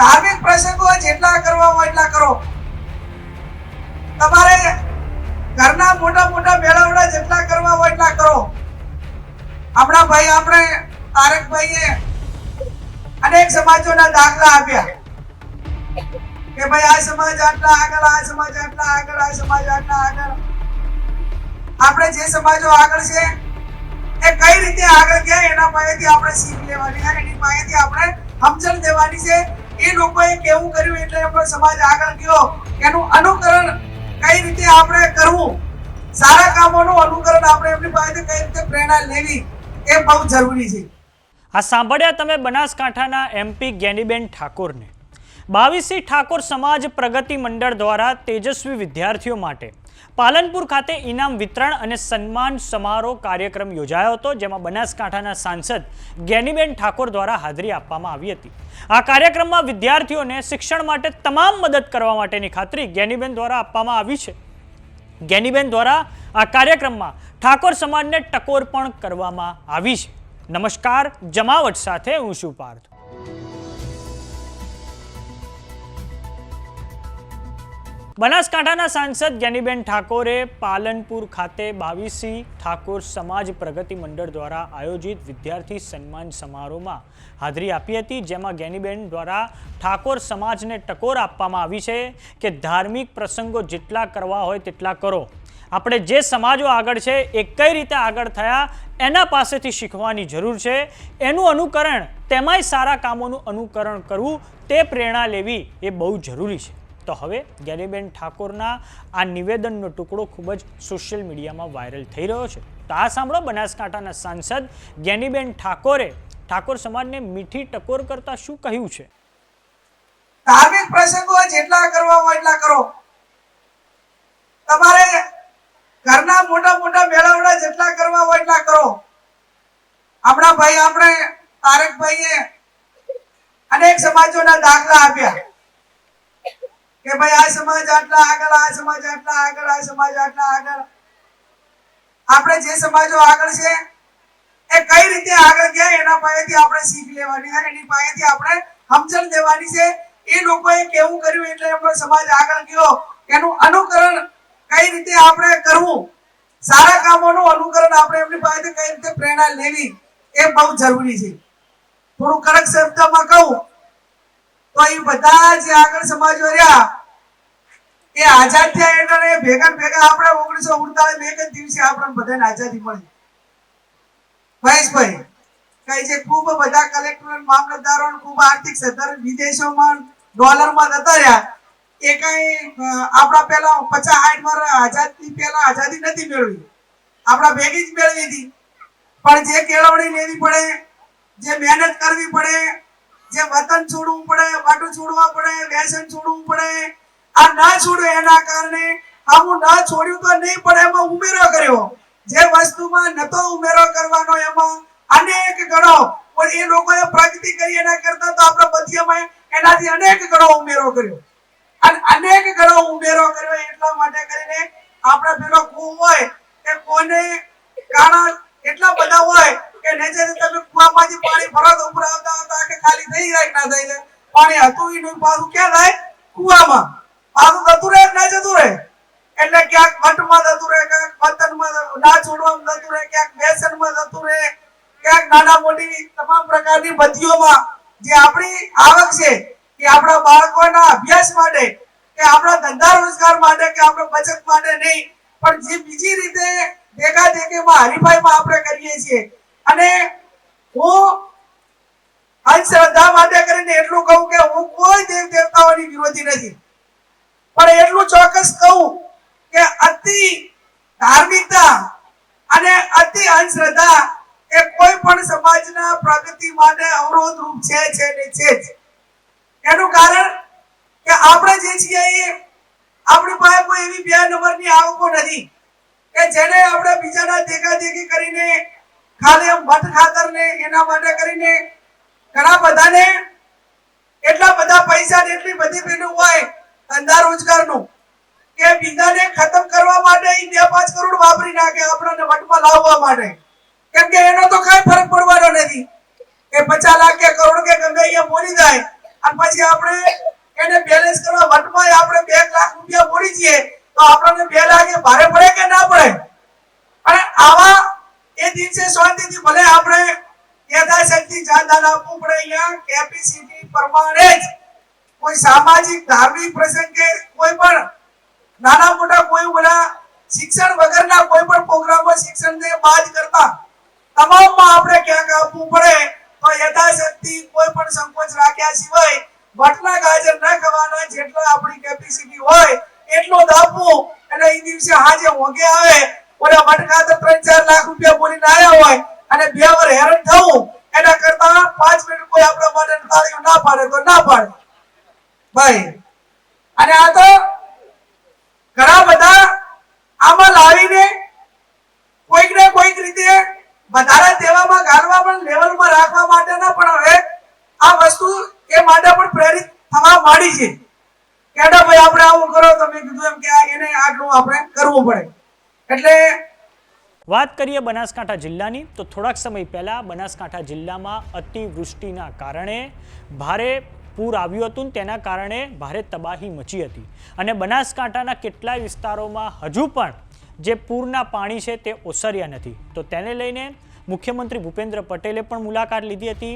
ધાર્મિક પ્રસંગો જેટલા કરવા હોય એટલા કરો. તમારે ઘરના મોટા મોટા મેળાવડા જેટલા કરવા હોય એટલા કરો. આપણા ભાઈ, આપણે તારકભાઈએ અનેક સમાજોના દાખલા આપ્યા. કે ભાઈ, આ સમાજ આટલા આગળ, આ સમાજ આટલા આગળ, આ સમાજ આટલા આગળ. આપણે જે સમાજો આગળ છે, એ કઈ રીતે આગળ ગયા, એના પાસેથી આપણે શીખ લેવાની. અને એની પાસેથી આપણે સમજણ દેવાની છે એ લોકોએ કેવું કર્યું એટલે આપણો સમાજ આગળ ગયો એનું અનુકરણ કઈ રીતે આપણે કરવું? સારા કામોનું અનુકરણ આપણે એમની પાસેથી કઈ રીતે પ્રેરણા લેવી એ બહુ જરૂરી છે. આ સાંભળ્યા તમે બનાસકાંઠાના એમપી જ્ઞાનીબેન ઠાકોરને. બાવીસી ઠાકોર સમાજ પ્રગતિ મંડળ દ્વારા તેજસ્વી વિદ્યાર્થીઓ માટે પાલનપુર ખાતે ઇનામ વિતરણ અને સન્માન સમારોહ કાર્યક્રમ યોજાયો હતો, જેમાં બનાસકાંઠાના સાંસદ જ્ઞાનીબેન ઠાકોર દ્વારા હાજરી આપવામાં આવી હતી. આ કાર્યક્રમમાં વિદ્યાર્થીઓને શિક્ષણ માટે તમામ મદદ કરવા માટેની ખાતરી જ્ઞાનીબેન દ્વારા આપવામાં આવી છે. જ્ઞાનીબેન દ્વારા આ કાર્યક્રમમાં ઠાકોર સમાજને ટકોર પણ કરવામાં આવી છે. નમસ્કાર, જમાવટ સાથે હું શું પાર્થ. બનાસકાંઠાના સાંસદ જ્ઞાનીબેન ઠાકોરે પાલનપુર ખાતે બાવીસી ઠાકોર સમાજ પ્રગતિ મંડળ દ્વારા આયોજિત વિદ્યાર્થી સન્માન સમારોહમાં હાજરી આપી હતી, જેમાં જ્ઞાનીબેન દ્વારા ઠાકોર સમાજને ટકોર આપવામાં આવી છે કે ધાર્મિક પ્રસંગો જેટલા કરવા હોય તેટલા કરો. આપણે જે સમાજો આગળ છે એ કઈ રીતે આગળ થયા એના પાસેથી શીખવાની જરૂર છે. એનું અનુકરણ, તેમાંય સારા કામોનું અનુકરણ કરવું, તે પ્રેરણા લેવી એ બહુ જરૂરી છે. તો હવે ગેરીબેન ઠાકોરના આ નિવેદનનો ટુકડો ખૂબ જ સોશિયલ મીડિયામાં વાયરલ થઈ રહ્યો છે. તો આ સાંભળો બનાસકાંઠાના સાંસદ જ્ઞાનીબેન ઠાકોરે ઠાકોર સમાજને મીઠી ટકોર કરતા શું કહ્યું છે? ધાર્મિક પ્રસંગો જેટલા કરવા હોય એટલા કરો. તમારે ઘરના મોટા મોટા મેળાવડા જેટલા કરવા હોય એટલા કરો. આપણા ભાઈ, આપણે તારકભાઈએ અનેક સમાજોના દાખલા આપ્યા. કે ભાઈ આ સમાજ આટલા આગળ, આ સમાજ આટલા આગળ, આ સમાજ આટલા આગળ. આપણે જે સમાજો આગળ છે, એ કઈ રીતે આગળ ગયા એના પાસેથી આપણે શીખ લેવાની અને એની પાસેથી આપણે સમજણ દેવાની છે. એ લોકોએ કેવું કર્યું એટલે આપણો સમાજ આગળ ગયો. એનું અનુકરણ કઈ રીતે આપણે કરવું? સારા કામોનું અનુકરણ આપણે એમની પાસેથી કઈ રીતે પ્રેરણા લેવી? એ બહુ જરૂરી છે. થોડું કડક શબ્દમાં કહું. તો એ બધા જે આગળ સમાજો રહ્યા, એ આઝાદ થયા એટલે ભેગા ભેગા આપણે ઓગણીસો ઉડતાલીસ એક જ દિવસે આપણને બધાને આઝાદી મળી. મહેશભાઈ, કઈ છે, ખૂબ બધા કલેક્ટર મામલતદારો ખૂબ આર્થિક સદ્ધર વિદેશોમાં ડોલરમાં જતા રહ્યા. એ કઈ આપણા પેલા પચાસ સાઠ વર્ષ આઝાદી પેલા આઝાદી નથી મેળવી. આપણા ભેગી જ મેળવી હતી. પણ જે કેળવણી લેવી પડે, જે મહેનત કરવી પડે જે વતન છોડવું પડે, વાટું છોડવા પડે, વ્યસન છોડવું પડે, આ ના છોડે એના કારણે આ ના છોડ્યું તો નહીં પણ એમાં ઉમેરો કર્યો. જે વસ્તુમાં નતો ઉમેરો કરવાનો એમાં અનેક ગણો પણ એ લોકોએ પ્રગતિ કરી એના કરતા તો આપણા બધીમાં એનાથી અનેક ગણો ઉમેરો કર્યો. અને અનેક ગણો ઉમેરો કર્યો એટલા માટે કરીને આપણે પેલો કૂવો હોય, એ કોને કાણા એટલા બધા હોય કે નીચે તમે કૂવામાંથી પાણી ભરો તો ઉપર આવતા હતા કે ખાલી થઈ જાય ના થઈ જાય? પાણી હતું ઈ પાછું ક્યાં થાય? કુવામાં. પાછું જતું રહે ના જતું રહે? એટલે ક્યાંક મઠમાં જતું રહે, ક્યાંક પતનમાં ના છોડવામાં જતું રહે, ક્યાંક બેસનમાં જતું રહે, ક્યાંક નાના મોટી તમામ પ્રકારની બધીઓમાં જે આપણી આવક છે કે આપણા બાળકોના અભ્યાસ માટે, કે આપણા ધંધા રોજગાર માટે, કે આપણે બચત માટે નહીં. પણ જે બીજી રીતે ભેગા દેખેમાં હરીફાઈમાં આપણે કરીએ છીએ અને હું અંધશ્રદ્ધા માટે કરીને એટલું કહું કે હું કોઈ દેવ દેવતાઓની વિરોધી નથી. પણ એટલું ચોક્કસ કહું કે અતિ ધાર્મિકતા અને અતિ અંધશ્રદ્ધા એ કોઈ પણ સમાજના પ્રગતિ માટે અવરોધ રૂપ છે છે ને છે જ. એનું કારણ કે આપણે જે છીએ એ આપણી પાસે કોઈ એવી બે નંબરની આવકો નથી કે જેને આપણે બીજાના દેખા દેખી કરીને ખાલી ભટ ખાતર ને એના માટે કરીને ઘણા બધાને એટલા બધા પૈસા એટલી બધી પેલું હોય ધંધા રોજગારનું કે બીજાને ખતમ કરવા માટે બે પાંચ કરોડ વાપરી નાખે આપણને વટમાં લાવવા માટે. કેમ કે એનો તો કઈ ફરક પડવાનો નથી. કે પચાસ લાખ કે કરોડ કે ગમે અહીંયા મોડી જાય. અને પછી આપણે એને બેલેન્સ કરવા વટમાં આપણે બે લાખ રૂપિયા મોડી જઈએ તો આપણને બે લાખ એ ભારે પડે કે ના પડે? અને આવા એ દિવસે શાંતિથી ભલે આપણે યથાશક્તિ ચાંદાન આપવું પડે અહીંયા કેપેસિટી પ્રમાણે જ કોઈ સામાજિક, ધાર્મિક પ્રસંગે કોઈ પણ નાના મોટા કોઈ બધા શિક્ષણ વગરના કોઈ પણ પ્રોગ્રામો શિક્ષણને બાદ કરતા તમામમાં આપણે ક્યાંક આપવું પડે તો યથાશક્તિ કોઈ પણ સંકોચ રાખ્યા સિવાય વટના ગાજર ન ખાવાના જેટલા આપણી કેપેસિટી હોય એટલું જ આપવું અને એ દિવસે હાજે હોગે આવે, ઓલા વટ તો ત્રણ ચાર લાખ રૂપિયા બોલીને આવ્યા હોય અને બે વાર હેરાન થવું એના કરતા પાંચ મિનિટ કોઈ આપણા માટે તાળીઓ ના પાડે તો ના પાડે. ભાઈ, અને આ તો ઘણા બધા આમાં લાવીને કોઈક ને કોઈક રીતે વધારે દેવામાં, ગાળવા પણ લેવલમાં રાખવા માટેના પણ હવે આ વસ્તુ એ માટે પણ પ્રેરિત થવા માંડી છે. કે ભાઈ, આપણે આવું કરો, તમે કીધું એમ કે એને આટલું આપણે કરવું પડે. એટલે વાત કરીએ બનાસકાંઠા જિલ્લાની, તો થોડાક સમય પહેલાં બનાસકાંઠા જિલ્લામાં અતિવૃષ્ટિના કારણે ભારે પૂર આવ્યું હતું તેના કારણે ભારે તબાહી મચી હતી. અને બનાસકાંઠાના કેટલાય વિસ્તારોમાં હજુ પણ જે પૂરના પાણી છે તે ઓસર્યા નથી. તો તેને લઈને મુખ્યમંત્રી ભૂપેન્દ્ર પટેલે પણ મુલાકાત લીધી હતી.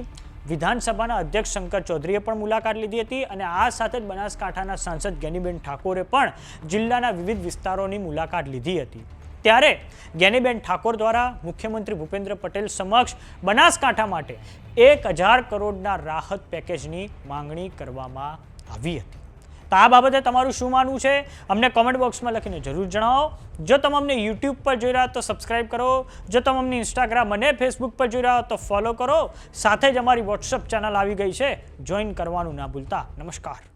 વિધાનસભાના અધ્યક્ષ શંકર ચૌધરીએ પણ મુલાકાત લીધી હતી અને આ સાથે જ બનાસકાંઠાના સાંસદ જ્ઞાનીબેન ઠાકોરે પણ જિલ્લાના વિવિધ વિસ્તારોની મુલાકાત લીધી હતી. ત્યારે જ્ઞાનીબેન ઠાકોર દ્વારા મુખ્યમંત્રી ભૂપેન્દ્ર પટેલ સમક્ષ બનાસકાંઠા માટે એક હજાર કરોડના રાહત પેકેજની માંગણી કરવામાં આવી હતી. તો આ બાબતે તમારું શું માનવું છે? અમને કોમેન્ટ બોક્સમાં લખીને જરૂર જણાવો. જો તમે અમને યુટ્યુબ પર જોઈ રહ્યા તો સબસ્ક્રાઈબ કરો. જો તમે અમને ઇન્સ્ટાગ્રામ અને ફેસબુક પર જોઈ રહ્યા તો ફોલો કરો. સાથે જ અમારી વોટ્સઅપ ચેનલ આવી ગઈ છે. જોઈન કરવાનું ના ભૂલતા. નમસ્કાર.